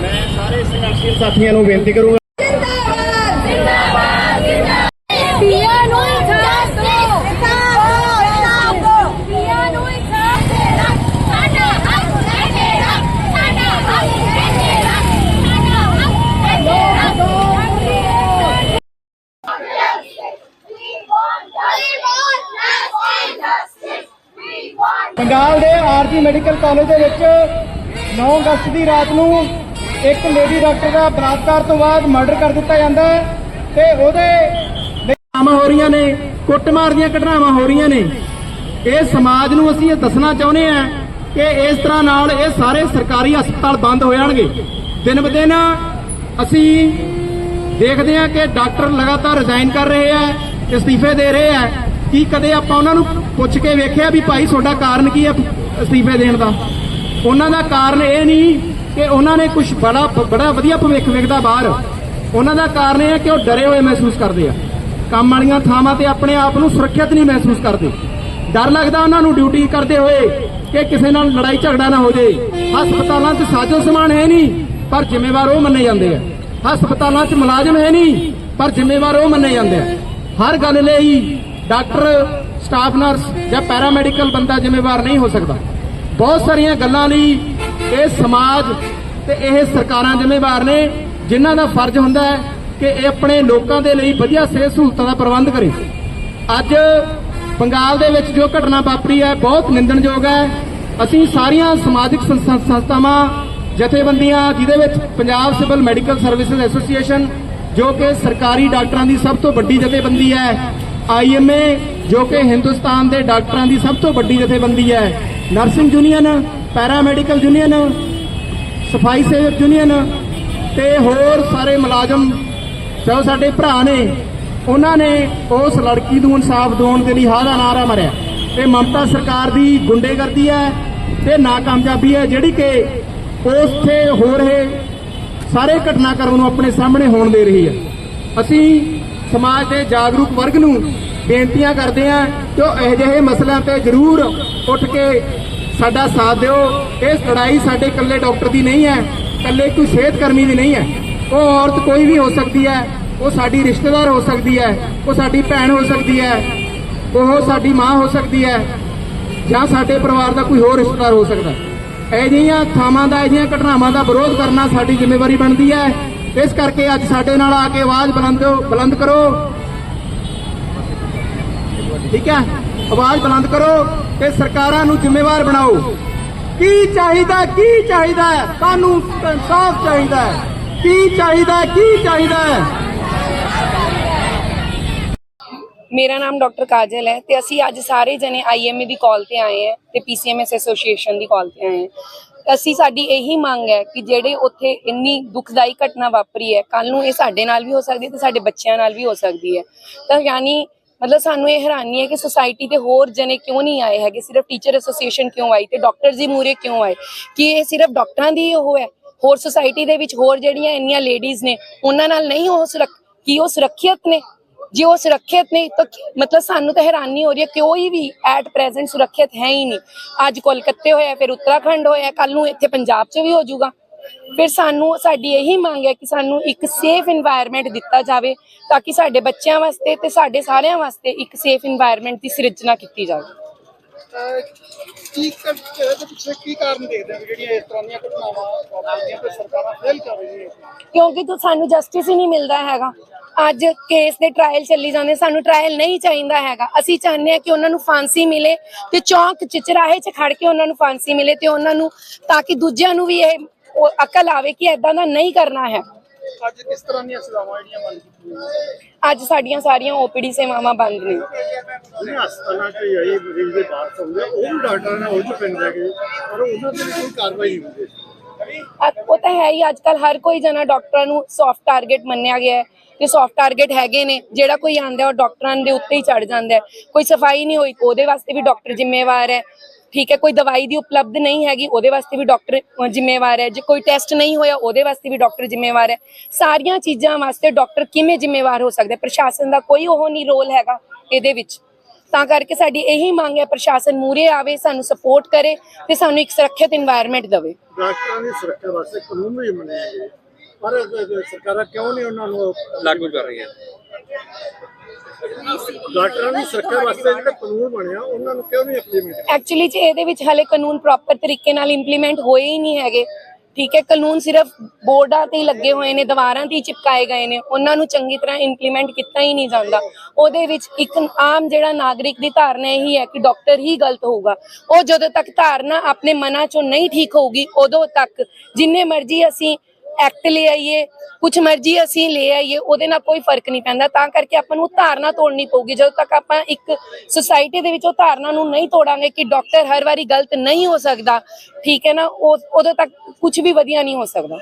ਮੈਂ ਸਾਰੇ ਸੰਘਰਸ਼ੀ ਸਾਥੀਆਂ ਨੂੰ ਬੇਨਤੀ ਕਰੂੰਗਾ ਬੰਗਾਲ ਦੇ ਆਰਜੀ ਮੈਡੀਕਲ ਕਾਲਜ ਦੇ ਵਿੱਚ 9 ਅਗਸਤ ਦੀ ਰਾਤ ਨੂੰ ਇੱਕ ਲੇਡੀ ਡਾਕਟਰ ਦਾ ਬਲਾਤਕਾਰ ਤੋਂ ਬਾਅਦ ਮਰਡਰ ਕਰ ਦਿੱਤਾ ਜਾਂਦਾ ਹੈ ਤੇ ਉਹਦੇ ਘਟਨਾਵਾਂ ਹੋ ਰਹੀਆਂ ਨੇ, ਕੁੱਟਮਾਰ ਦੀਆਂ ਘਟਨਾਵਾਂ ਹੋ ਰਹੀਆਂ ਨੇ। ਇਹ ਸਮਾਜ ਨੂੰ ਅਸੀਂ ਇਹ ਦੱਸਣਾ ਚਾਹੁੰਦੇ ਆ ਕਿ ਇਸ ਤਰ੍ਹਾਂ ਨਾਲ ਇਹ ਸਾਰੇ ਸਰਕਾਰੀ ਹਸਪਤਾਲ ਬੰਦ ਹੋ ਜਾਣਗੇ। ਦਿਨ ਬ ਦਿਨ ਅਸੀਂ ਦੇਖਦੇ ਆ ਕਿ ਡਾਕਟਰ ਲਗਾਤਾਰ ਰਿਜ਼ਾਈਨ ਕਰ ਰਹੇ ਆ ਅਸਤੀਫੇ ਦੇ ਰਹੇ ਆ ਕੀ ਕਦੇ ਆਪਾਂ ਉਹਨਾਂ ਨੂੰ ਪੁੱਛ ਕੇ ਵੇਖਿਆ ਵੀ ਭਾਈ ਤੁਹਾਡਾ ਕਾਰਨ ਕੀ ਹੈ ਅਸਤੀਫੇ ਦੇਣ ਦਾ? ਉਹਨਾਂ ਦਾ ਕਾਰਨ ਇਹ ਨਹੀਂ ਕਿ ਉਹਨਾਂ ਨੇ ਕੁਝ ਬੜਾ ਬੜਾ ਵਧੀਆ ਭਵਿੱਖ ਵੇਖਦਾ ਬਾਹਰ। ਉਹਨਾਂ ਦਾ ਕਾਰਨ ਇਹ ਹੈ ਕਿ ਉਹ ਡਰੇ ਹੋਏ ਮਹਿਸੂਸ ਕਰਦੇ ਆ। ਕੰਮ ਵਾਲੀਆਂ ਥਾਵਾਂ ਤੇ ਆਪਣੇ ਆਪ ਨੂੰ ਸੁਰੱਖਿਅਤ ਨਹੀਂ ਮਹਿਸੂਸ ਕਰਦੇ। ਡਰ ਲੱਗਦਾ ਉਹਨਾਂ ਨੂੰ ਡਿਊਟੀ ਕਰਦੇ ਹੋਏ ਕਿ ਕਿਸੇ ਨਾਲ ਲੜਾਈ ਝਗੜਾ ਨਾ ਹੋ ਜਾਏ ਹਸਪਤਾਲਾਂ 'ਚ ਸਾਜੋ ਸਮਾਨ ਹੈ ਨਹੀਂ, ਪਰ ਜ਼ਿੰਮੇਵਾਰ ਉਹ ਮੰਨੇ ਜਾਂਦੇ ਆ। ਹਸਪਤਾਲਾਂ 'ਚ ਮੁਲਾਜ਼ਮ ਹੈ ਨਹੀਂ, ਪਰ ਜ਼ਿੰਮੇਵਾਰ ਉਹ ਮੰਨੇ ਜਾਂਦੇ ਆ। ਹਰ ਗੱਲ ਲਈ ਡਾਕਟਰ, ਸਟਾਫ ਨਰਸ ਜਾਂ ਪੈਰਾਮੈਡੀਕਲ ਬੰਦਾ ਜ਼ਿੰਮੇਵਾਰ ਨਹੀਂ ਹੋ ਸਕਦਾ। ਬਹੁਤ ਸਾਰੀਆਂ ਗੱਲਾਂ ਲਈ ਇਹ ਸਮਾਜ ਤੇ ਇਹ ਸਰਕਾਰਾਂ ਜ਼ਿੰਮੇਵਾਰ ਨੇ, ਜਿਨ੍ਹਾਂ ਦਾ ਫਰਜ਼ ਹੁੰਦਾ ਹੈ ਕਿ ਇਹ ਆਪਣੇ ਲੋਕਾਂ ਦੇ ਲਈ ਵਧੀਆ ਸਿਹਤ ਸਹੂਲਤਾਂ ਦਾ ਪ੍ਰਬੰਧ ਕਰੇ। ਅੱਜ ਬੰਗਾਲ ਦੇ ਵਿੱਚ ਜੋ ਘਟਨਾ ਵਾਪਰੀ ਹੈ, ਬਹੁਤ ਨਿੰਦਣਯੋਗ ਹੈ। ਅਸੀਂ ਸਾਰੀਆਂ ਸਮਾਜਿਕ ਸੰਸਥਾਵਾਂ, ਜਥੇਬੰਦੀਆਂ, ਜਿਹਦੇ ਵਿੱਚ Punjab civil medical services association, ਜੋ ਕਿ ਸਰਕਾਰੀ ਡਾਕਟਰਾਂ ਦੀ ਸਭ ਤੋਂ ਵੱਡੀ ਜਥੇਬੰਦੀ ਹੈ ਆਈਐਮਏ, ਜੋ ਕਿ ਹਿੰਦੁਸਤਾਨ ਦੇ ਡਾਕਟਰਾਂ ਦੀ ਸਭ ਤੋਂ ਵੱਡੀ ਜਥੇਬੰਦੀ ਹੈ, ਨਰਸਿੰਗ ਯੂਨੀਅਨ, ਪੈਰਾਮੈਡੀਕਲ ਯੂਨੀਅਨ, ਸਫ਼ਾਈ ਸੇਵਕ ਯੂਨੀਅਨ ਤੇ ਹੋਰ ਸਾਰੇ ਮੁਲਾਜ਼ਮ, ਜੋ ਸਾਡੇ ਭਰਾ ਨੇ, ਉਹਨਾਂ ਨੇ ਉਸ ਲੜਕੀ ਨੂੰ ਇਨਸਾਫ ਦਿਵਾਉਣ ਦੇ ਲਈ ਹਾਂ ਦਾ ਨਾਰਾ ਮਾਰਿਆ। ਇਹ ਮਮਤਾ ਸਰਕਾਰ ਦੀ ਗੁੰਡੇਗਰਦੀ ਹੈ ਤੇ ਨਾਕਾਮਯਾਬੀ ਹੈ, ਜਿਹੜੀ ਕਿ ਉਸ ਹੋ ਰਹੇ ਸਾਰੇ ਘਟਨਾਕ੍ਰਮ ਨੂੰ ਆਪਣੇ ਸਾਹਮਣੇ ਹੋਣ ਦੇ ਰਹੀ ਹੈ। ਅਸੀਂ ਸਮਾਜ ਦੇ ਜਾਗਰੂਕ ਵਰਗ ਨੂੰ ਬੇਨਤੀਆਂ ਕਰਦੇ ਹਾਂ ਕਿ ਉਹ ਅਜਿਹੇ ਮਸਲਿਆਂ ਤੇ ਜ਼ਰੂਰ ਉੱਠ ਕੇ ਸਾਡਾ ਸਾਥ ਦਿਓ। ਇਹ ਲੜਾਈ ਸਾਡੇ ਇਕੱਲੇ ਡਾਕਟਰ ਦੀ ਨਹੀਂ ਹੈ, ਇਕੱਲੇ ਕੋਈ ਸਿਹਤ ਕਰਮੀ ਦੀ ਨਹੀਂ ਹੈ। ਉਹ ਔਰਤ ਕੋਈ ਵੀ ਹੋ ਸਕਦੀ ਹੈ, ਉਹ ਸਾਡੀ ਰਿਸ਼ਤੇਦਾਰ ਹੋ ਸਕਦੀ ਹੈ, ਉਹ ਸਾਡੀ ਭੈਣ ਹੋ ਸਕਦੀ ਹੈ, ਉਹ ਸਾਡੀ ਮਾਂ ਹੋ ਸਕਦੀ ਹੈ ਜਾਂ ਸਾਡੇ ਪਰਿਵਾਰ ਦਾ ਕੋਈ ਹੋਰ ਰਿਸ਼ਤੇਦਾਰ ਹੋ ਸਕਦਾ। ਹੈ। ਇਹ ਥਾਵਾਂ ਦਾ ਅਜਿਹੀਆਂ ਘਟਨਾਵਾਂ ਦਾ ਵਿਰੋਧ ਕਰਨਾ ਸਾਡੀ ਜ਼ਿੰਮੇਵਾਰੀ ਬਣਦੀ ਹੈ। ਇਸ ਕਰਕੇ ਅੱਜ ਸਾਡੇ ਨਾਲ ਆ ਕੇ ਆਵਾਜ਼ ਬੁਲੰਦੋ ਬੁਲੰਦ ਕਰੋ। ਠੀਕ ਹੈ? ਆਵਾਜ਼ ਬੁਲੰਦ ਕਰੋ ਤੇ ਸਰਕਾਰਾਂ ਨੂੰ ਜ਼ਿੰਮੇਵਾਰ ਬਣਾਓ। ਕੀ ਚਾਹੀਦਾ ਕੀ ਚਾਹੀਦਾ ਤੁਹਾਨੂੰ ਇਨਸਾਫ ਚਾਹੀਦਾ ਕੀ ਚਾਹੀਦਾ ਕੀ ਚਾਹੀਦਾ ਮੇਰਾ ਨਾਮ ਡਾਕਟਰ ਕਾਜਲ ਹੈ ਤੇ ਅਸੀਂ ਅੱਜ ਸਾਰੇ ਜਣੇ ਆਈਐਮਏ ਦੀ ਕਾਲ ਤੇ ਆਏ ਹਾਂ ਤੇ ਪੀਸੀਐਮਐਸ ਐਸੋਸੀਏਸ਼ਨ ਦੀ ਕਾਲ ਤੇ ਆਏ ਹਾਂ। ਅਸੀਂ ਸਾਡੀ ਇਹੀ ਮੰਗ ਹੈ ਕਿ ਜਿਹੜੇ ਉੱਥੇ ਇੰਨੀ ਦੁਖਦਾਈ ਘਟਨਾ ਵਾਪਰੀ ਹੈ ਕੱਲ ਨੂੰ ਇਹ ਸਾਡੇ ਨਾਲ ਵੀ ਹੋ ਸਕਦੀ ਹੈ ਤੇ ਸਾਡੇ ਬੱਚਿਆਂ ਨਾਲ ਵੀ ਹੋ ਸਕਦੀ ਹੈ। ਤਾਂ ਯਾਨੀ ਮਤਲਬ ਸਾਨੂੰ ਇਹ ਹੈਰਾਨੀ ਹੈ ਕਿ ਸੁਸਾਇਟੀ ਦੇ ਹੋਰ ਜਣੇ ਕਿਉਂ ਨਹੀਂ ਆਏ ਹੈਗੇ? ਸਿਰਫ ਟੀਚਰ ਐਸੋਸੀਏਸ਼ਨ ਕਿਉਂ ਆਈ ਤੇ ਡਾਕਟਰ ਜੀ ਮੂਰੇ ਕਿਉਂ ਆਏ? ਕਿ ਇਹ ਸਿਰਫ ਡਾਕਟਰਾਂ ਦੀ ਉਹ ਹੈ? ਹੋਰ ਸੁਸਾਇਟੀ ਦੇ ਵਿੱਚ ਹੋਰ ਜਿਹੜੀਆਂ ਇੰਨੀਆਂ ਲੇਡੀਜ਼ ਨੇ, ਉਹਨਾਂ ਨਾਲ ਨਹੀਂ ਉਹ ਸੁਰੱਖ, ਕੀ ਉਹ ਸੁਰੱਖਿਅਤ ਨੇ? ਜੇ ਉਹ ਸੁਰੱਖਿਅਤ ਨਹੀਂ, ਤਾਂ ਮਤਲਬ ਸਾਨੂੰ ਤਾਂ ਹੈਰਾਨੀ ਹੋ ਰਹੀ ਹੈ ਕਿ ਕੋਈ ਵੀ ਐਟ ਪ੍ਰੈਜ਼ੈਂਟ ਸੁਰੱਖਿਅਤ ਹੈ ਹੀ ਨਹੀਂ? ਅੱਜ ਕੋਲਕਾਤੇ ਹੋਇਆ, ਫਿਰ ਉੱਤਰਾਖੰਡ ਹੋਇਆ ਕੱਲ ਨੂੰ ਇੱਥੇ ਪੰਜਾਬ 'ਚ ਵੀ ਹੋ ਜਾਊਗਾ। ਫਿਰ ਸਾਨੂੰ ਸਾਡੀ ਇਹੀ ਮੰਗ ਹੈ ਕਿ ਸਾਨੂੰ ਇੱਕ ਸੇਫ ਇਨਵਾਇਰਨਮੈਂਟ ਦਿੱਤਾ ਜਾਵੇ, ਤਾਂ ਕਿ ਸਾਡੇ ਬੱਚਿਆਂ ਵਾਸਤੇ ਤੇ ਸਾਡੇ ਸਾਰਿਆਂ ਵਾਸਤੇ ਇੱਕ ਸੇਫ ਇਨਵਾਇਰਨਮੈਂਟ ਦੀ ਸਿਰਜਣਾ ਕੀਤੀ ਜਾਵੇ। ਕੀ ਕਰ- ਇਹਦੇ ਪਿੱਛੇ ਕੀ ਕਾਰਨ ਦੇਖਦੇ ਹੋ ਜਿਹੜੀਆਂ ਇਸ ਤਰ੍ਹਾਂ ਦੀਆਂ ਘਟਨਾਵਾਂ ਵਾਪਰਦੀਆਂ ਤੇ ਸਰਕਾਰਾਂ ਫੇਲ ਕਰ ਰਹੀਆਂ ਕਿਉਂਕਿ ਤੂੰ ਸਾਨੂੰ ਜਸਟਿਸ ਹੀ ਨਹੀਂ ਮਿਲਦਾ ਹੈਗਾ। ਅੱਜ ਕੇਸ ਦੇ ਟ੍ਰਾਇਲ ਚੱਲੀ ਜਾਂਦੇ, ਸਾਨੂੰ ਟ੍ਰਾਇਲ ਨਹੀਂ ਚਾਹੀਦਾ ਹੈਗਾ। ਅਸੀਂ ਚਾਹੁੰਦੇ ਹਾਂ ਕਿ ਉਹਨਾਂ ਨੂੰ ਫਾਂਸੀ ਮਿਲੇ ਤੇ ਚੌਂਕ ਚ 'ਚ ਖੜ ਕੇ ਉਹਨਾਂ ਨੂੰ ਫਾਂਸੀ ਮਿਲੇ ਤੇ ਉਹਨਾਂ ਨੂੰ ਤਾਂ ਕਿ ਦੂਜਿਆਂ ਨੂੰ ਵੀ ਇਹ ਅਕਲ ਆਵੇ ਕਿ ਐਦਾਂ ਦਾ ਨਹੀਂ ਕਰਨਾ ਹੈ। ਅੱਜ ਕਿਸ ਤਰ੍ਹਾਂ ਦੀਆਂ ਸਜ਼ਾਵਾਂ ਜਿਹੜੀਆਂ ਬੰਦ ਕੀਤੀਆਂ ਅੱਜ ਸਾਡੀਆਂ ਸਾਰੀਆਂ ਓਪੀਡੀ ਸੇਵਾਵਾਂ ਬੰਦ ਨੇ। ਜਿਹੜੇ ਹਸਪਤਾਲਾਂ 'ਚ ਆਏ ਮਰੀਜ਼ ਦੇ ਬਾਹਰ ਹੁੰਦੇ ਉਹ ਵੀ ਡਾਕਟਰਾਂ ਨੇ ਉਹ ਚ ਪੈਂਦਾ ਕਿ ਪਰ ਉਹਨਾਂ ਤੇ ਵੀ ਕੋਈ ਕਾਰਵਾਈ ਨਹੀਂ ਹੁੰਦੀ। ਅ- ਉਹ ਤਾਂ ਹੈ ਹੀ ਅੱਜ ਕੱਲ ਹਰ ਕੋਈ ਜਣਾ ਡਾਕਟਰਾਂ ਨੂੰ ਸੌਫਟ ਟਾਰਗੇਟ ਮੰਨਿਆ ਗਿਆ ਹੈ। ਕਿ ਸੌਫਟ ਟਾਰਗੇਟ ਹੈਗੇ ਨੇ ਜਿਹੜਾ ਕੋਈ ਆਂਦਾ ਉਹ ਡਾਕਟਰਾਂ ਦੇ ਉੱਤੇ ਹੀ ਚੜ ਜਾਂਦਾ ਹੈ। ਕੋਈ ਸਫ਼ਾਈ ਨਹੀਂ ਹੋਈ ਉਹਦੇ ਵਾਸਤੇ ਵੀ ਡਾਕਟਰ ਜ਼ਿੰਮੇਵਾਰ ਹੈ। ਠੀਕ ਹੈ ਕੋਈ ਦਵਾਈ ਦੀ ਉਪਲਬਧ ਨਹੀਂ ਹੈਗੀ ਉਹਦੇ ਵਾਸਤੇ ਵੀ ਡਾਕਟਰ ਜ਼ਿੰਮੇਵਾਰ ਹੈ। ਜੇ ਕੋਈ ਟੈਸਟ ਨਹੀਂ ਹੋਇਆ ਉਹਦੇ ਵਾਸਤੇ ਵੀ ਡਾਕਟਰ ਜ਼ਿੰਮੇਵਾਰ ਹੈ। ਸਾਰੀਆਂ ਚੀਜ਼ਾਂ ਵਾਸਤੇ ਡਾਕਟਰ ਕਿਵੇਂ ਜ਼ਿੰਮੇਵਾਰ ਹੋ ਸਕਦਾ? ਪ੍ਰਸ਼ਾਸਨ ਦਾ ਕੋਈ ਉਹ ਨਹੀਂ ਰੋਲ ਹੈਗਾ ਇਹਦੇ ਵਿੱਚ। ਤਾਂ ਕਰਕੇ ਸਾਡੀ ਇਹੀ ਮੰਗ ਹੈ ਪ੍ਰਸ਼ਾਸਨ ਮੂਰੇ ਆਵੇ ਸਾਨੂੰ ਸਪੋਰਟ ਕਰੇ ਤੇ ਸਾਨੂੰ ਇੱਕ ਸੁਰੱਖਿਅਤ এনवायरमेंट ਦੇਵੇ। ਡਾਕਟਰਾਂ ਦੀ ਸੁਰੱਖਿਆ ਵਾਸਤੇ ਕਾਨੂੰਨ ਵੀ ਬਣਾਇਆ ਗਿਆ ਪਰ ਸਰਕਾਰਾਂ ਕਿਉਂ ਨਹੀਂ ਉਹਨਾਂ ਨੂੰ ਲਾਗੂ ਕਰ ਰਹੀਆਂ? ਡਾਕਟਰਾਂ ਦੀ ਸੁਰੱਖਿਆ ਵਾਸਤੇ ਜਿਹੜਾ ਕਾਨੂੰਨ ਬਣਿਆ, ਉਹਨਾਂ ਨੂੰ ਕਿਉਂ ਨਹੀਂ ਇੰਪਲੀਮੈਂਟ ਐਕਚੁਅਲੀ ਚ ਇਹਦੇ ਵਿੱਚ ਹਲੇ ਕਾਨੂੰਨ ਪ੍ਰੋਪਰ ਤਰੀਕੇ ਨਾਲ ਇੰਪਲੀਮੈਂਟ ਹੋਏ ਹੀ ਨਹੀਂ ਹੈਗੇ। ਠੀਕ ਹੈ, ਕਾਨੂੰਨ ਸਿਰਫ ਬੋਰਡਾਂ ਤੇ ਹੀ ਲੱਗੇ ਹੋਏ ਨੇ, ਦੀਵਾਰਾਂ ਤੇ ਹੀ ਚਿਪਕਾਏ ਗਏ ਨੇ। ਉਹਨਾਂ ਨੂੰ ਚੰਗੀ ਤਰ੍ਹਾਂ ਇੰਪਲੀਮੈਂਟ ਕੀਤਾ ਹੀ ਨਹੀਂ ਜਾਂਦਾ। ਉਹਦੇ ਵਿੱਚ ਇੱਕ ਆਮ ਜਿਹੜਾ ਨਾਗਰਿਕ ਦੀ ਧਾਰਨਾ ਇਹੀ ਹੈ ਕਿ ਡਾਕਟਰ ਹੀ ਗਲਤ ਹੋਊਗਾ। ਉਹ ਜਦੋਂ ਤੱਕ ਧਾਰਨਾ ਆਪਣੇ ਮਨਾਂ ਚੋਂ ਨਹੀਂ ਠੀਕ ਹੋਊਗੀ, ਉਦੋਂ ਤੱਕ ਜਿੰਨੇ ਮਰਜ਼ੀ ਅਸੀਂ ਐਕਟ ਲੈ ਆਈਏ ਕੁਝ ਮਰਜ਼ੀ ਅਸੀਂ ਲੈ ਆਈਏ, ਉਹਦੇ ਨਾਲ ਕੋਈ ਫ਼ਰਕ ਨਹੀਂ ਪੈਂਦਾ। ਤਾਂ ਕਰਕੇ ਆਪਾਂ ਨੂੰ ਧਾਰਨਾ ਤੋੜਨੀ ਪਊਗੀ। ਜਦੋਂ ਤੱਕ ਆਪਾਂ ਇੱਕ ਸੁਸਾਇਟੀ ਦੇ ਵਿੱਚ ਉਹ ਧਾਰਨਾ ਨੂੰ ਨਹੀਂ ਤੋੜਾਂਗੇ ਕਿ ਡਾਕਟਰ ਹਰ ਵਾਰੀ ਗਲਤ ਨਹੀਂ ਹੋ ਸਕਦਾ, ਠੀਕ ਹੈ ਨਾ, ਉਹ ਉਦੋਂ ਤੱਕ ਕੁਝ ਵੀ ਵਧੀਆ ਨਹੀਂ ਹੋ ਸਕਦਾ।